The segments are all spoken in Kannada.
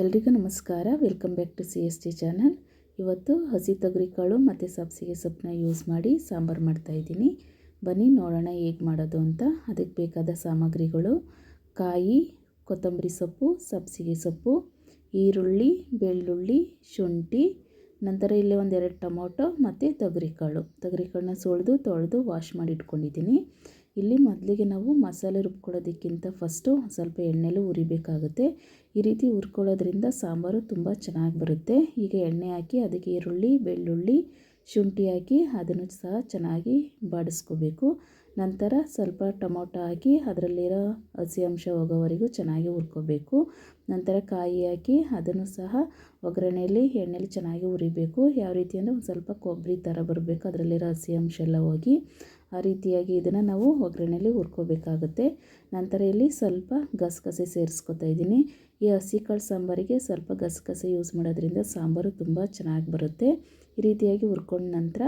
ಎಲ್ರಿಗೂ ನಮಸ್ಕಾರ. Welcome back to C S T channel ಇವತ್ತು ಹಸಿ ತೊಗರಿಕಾಳು ಮತ್ತು ಸಬ್ಸಿಗೆ ಸೊಪ್ಪನ್ನ ಯೂಸ್ ಮಾಡಿ ಸಾಂಬಾರು ಮಾಡ್ತಾಯಿದ್ದೀನಿ ಬನ್ನಿ ನೋಡೋಣ ಹೇಗೆ ಮಾಡೋದು ಅಂತ. ಅದಕ್ಕೆ ಬೇಕಾದ ಸಾಮಗ್ರಿಗಳು ಕಾಯಿ, ಕೊತ್ತಂಬರಿ ಸೊಪ್ಪು, ಸಬ್ಸಿಗೆ ಸೊಪ್ಪು, ಈರುಳ್ಳಿ, ಬೆಳ್ಳುಳ್ಳಿ, ಶುಂಠಿ, ನಂತರ ಇಲ್ಲಿ ಒಂದೆರಡು ಟೊಮೊಟೊ ಮತ್ತು ತೊಗರಿಕಾಳು. ತೊಗರಿಕಾಳನ್ನ ಸುಳಿದು ತೊಳೆದು ವಾಶ್ ಮಾಡಿ ಇಟ್ಕೊಂಡಿದ್ದೀನಿ. ಇಲ್ಲಿ ಮೊದಲಿಗೆ ನಾವು ಮಸಾಲೆ ರುಬ್ಕೊಳ್ಳೋದಕ್ಕಿಂತ ಫಸ್ಟು ಸ್ವಲ್ಪ ಎಣ್ಣೆಲು ಉರಿಬೇಕಾಗುತ್ತೆ. ಈ ರೀತಿ ಹುರ್ಕೊಳ್ಳೋದ್ರಿಂದ ಸಾಂಬಾರು ತುಂಬ ಚೆನ್ನಾಗಿ ಬರುತ್ತೆ. ಈಗ ಎಣ್ಣೆ ಹಾಕಿ ಅದಕ್ಕೆ ಈರುಳ್ಳಿ, ಬೆಳ್ಳುಳ್ಳಿ, ಶುಂಠಿ ಹಾಕಿ ಅದನ್ನು ಸಹ ಚೆನ್ನಾಗಿ ಬಾಡಿಸ್ಕೋಬೇಕು. ನಂತರ ಸ್ವಲ್ಪ ಟೊಮೊಟೊ ಹಾಕಿ ಅದರಲ್ಲಿರೋ ಹಸಿ ಅಂಶ ಹೋಗೋವರೆಗೂ ಚೆನ್ನಾಗಿ ಹುರ್ಕೋಬೇಕು. ನಂತರ ಕಾಯಿ ಹಾಕಿ ಅದನ್ನು ಸಹ ಒಗ್ಗರಣೆಯಲ್ಲಿ, ಎಣ್ಣೆಲಿ ಚೆನ್ನಾಗಿ ಹುರಿಬೇಕು. ಯಾವ ರೀತಿ ಅಂದರೆ ಒಂದು ಸ್ವಲ್ಪ ಕೊಬ್ಬರಿ ಥರ ಬರಬೇಕು. ಅದರಲ್ಲಿರೋ ಹಸಿ ಅಂಶ ಎಲ್ಲ ಹೋಗಿ ಆ ರೀತಿಯಾಗಿ ಇದನ್ನು ನಾವು ಒಗ್ಗರಣೆಯಲ್ಲಿ ಹುರ್ಕೋಬೇಕಾಗುತ್ತೆ. ನಂತರ ಇಲ್ಲಿ ಸ್ವಲ್ಪ ಗಸಗಸೆ ಸೇರಿಸ್ಕೊತಾ ಇದ್ದೀನಿ. ಈ ಹಸಿ ಕಾಳು ಸಾಂಬಾರಿಗೆ ಸ್ವಲ್ಪ ಗಸಗಸೆ ಯೂಸ್ ಮಾಡೋದ್ರಿಂದ ಸಾಂಬಾರು ತುಂಬ ಚೆನ್ನಾಗಿ ಬರುತ್ತೆ. ಈ ರೀತಿಯಾಗಿ ಹುರ್ಕೊಂಡ ನಂತರ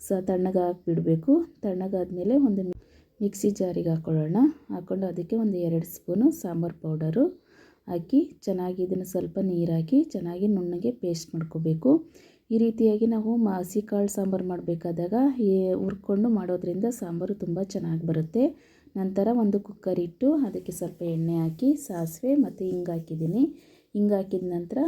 ಸ ತಣ್ಣಗೆ ಹಾಕಿಬಿಡಬೇಕು. ತಣ್ಣಗಾದಮೇಲೆ ಒಂದು ಮಿಕ್ಸಿ ಜಾರಿಗೆ ಹಾಕ್ಕೊಳ್ಳೋಣ ಹಾಕ್ಕೊಂಡು ಅದಕ್ಕೆ ಒಂದು ಎರಡು ಸ್ಪೂನು ಸಾಂಬಾರು ಪೌಡರು ಹಾಕಿ ಚೆನ್ನಾಗಿ ಇದನ್ನು ಸ್ವಲ್ಪ ನೀರಾಕಿ ಚೆನ್ನಾಗಿ ನುಣ್ಣಗೆ ಪೇಸ್ಟ್ ಮಾಡ್ಕೋಬೇಕು. ಈ ರೀತಿಯಾಗಿ ನಾವು ಕಾಳು ಸಾಂಬಾರು ಮಾಡಬೇಕಾದಾಗ, ಈ ಹುರ್ಕೊಂಡು ಮಾಡೋದ್ರಿಂದ ಸಾಂಬಾರು ತುಂಬ ಚೆನ್ನಾಗಿ ಬರುತ್ತೆ. ನಂತರ ಒಂದು ಕುಕ್ಕರ್ ಇಟ್ಟು ಅದಕ್ಕೆ ಸ್ವಲ್ಪ ಎಣ್ಣೆ ಹಾಕಿ, ಸಾಸಿವೆ ಮತ್ತು ಹಿಂಗೆ ಹಾಕಿದ್ದೀನಿ. ಹಿಂಗೆ ಹಾಕಿದ ನಂತರ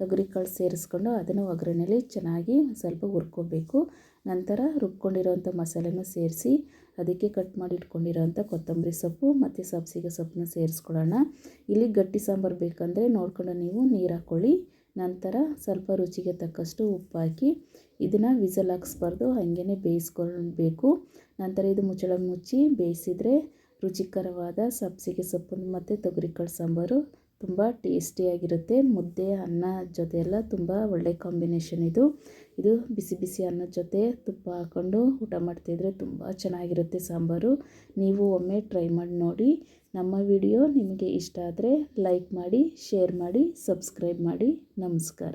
ತೊಗರಿಕಾಳು ಸೇರಿಸ್ಕೊಂಡು ಅದನ್ನು ಒಗ್ಗರಣೆಯಲ್ಲಿ ಚೆನ್ನಾಗಿ ಸ್ವಲ್ಪ ಹುರ್ಕೋಬೇಕು. ನಂತರ ರುಬ್ಕೊಂಡಿರೋವಂಥ ಮಸಾಲೆನೂ ಸೇರಿಸಿ, ಅದಕ್ಕೆ ಕಟ್ ಮಾಡಿ ಇಟ್ಕೊಂಡಿರೋಂಥ ಕೊತ್ತಂಬರಿ ಸೊಪ್ಪು ಮತ್ತು ಸಬ್ಸಿಗೆ ಸೊಪ್ಪನ್ನ ಸೇರಿಸ್ಕೊಳ್ಳೋಣ. ಇಲ್ಲಿ ಗಟ್ಟಿ ಸಾಂಬಾರು ಬೇಕಂದರೆ ನೋಡ್ಕೊಂಡು ನೀವು ನೀರು ಹಾಕ್ಕೊಳ್ಳಿ ನಂತರ ಸ್ವಲ್ಪ ರುಚಿಗೆ ತಕ್ಕಷ್ಟು ಉಪ್ಪು ಹಾಕಿ ಇದನ್ನು ವಿಸಲ್ ಹಾಕ್ಸ್ಬಾರ್ದು ಹಾಗೇ ಬೇಯಿಸ್ಕೊಳ್ಬೇಕು. ನಂತರ ಇದು ಮುಚ್ಚಳ ಮುಚ್ಚಿ ಬೇಯಿಸಿದರೆ ರುಚಿಕರವಾದ ಸಬ್ಸಿಗೆ ಸೊಪ್ಪಿನ ಮತ್ತು ತೊಗರಿಕಾಳು ಸಾಂಬಾರು ತುಂಬ ಟೇಸ್ಟಿಯಾಗಿರುತ್ತೆ. ಮುದ್ದೆ, ಅನ್ನ ಜೊತೆ ಎಲ್ಲ ತುಂಬ ಒಳ್ಳೆ ಕಾಂಬಿನೇಷನ್ ಇದು. ಇದು ಬಿಸಿ ಬಿಸಿ ಅನ್ನದ ಜೊತೆ ತುಪ್ಪ ಹಾಕ್ಕೊಂಡು ಊಟ ಮಾಡ್ತಿದ್ರೆ ತುಂಬ ಚೆನ್ನಾಗಿರುತ್ತೆ ಸಾಂಬಾರು. ನೀವು ಒಮ್ಮೆ ಟ್ರೈ ಮಾಡಿ ನೋಡಿ. ನಮ್ಮ ವಿಡಿಯೋ ನಿಮಗೆ ಇಷ್ಟ ಆದರೆ ಲೈಕ್ ಮಾಡಿ, ಶೇರ್ ಮಾಡಿ, ಸಬ್ಸ್ಕ್ರೈಬ್ ಮಾಡಿ. ನಮಸ್ಕಾರ.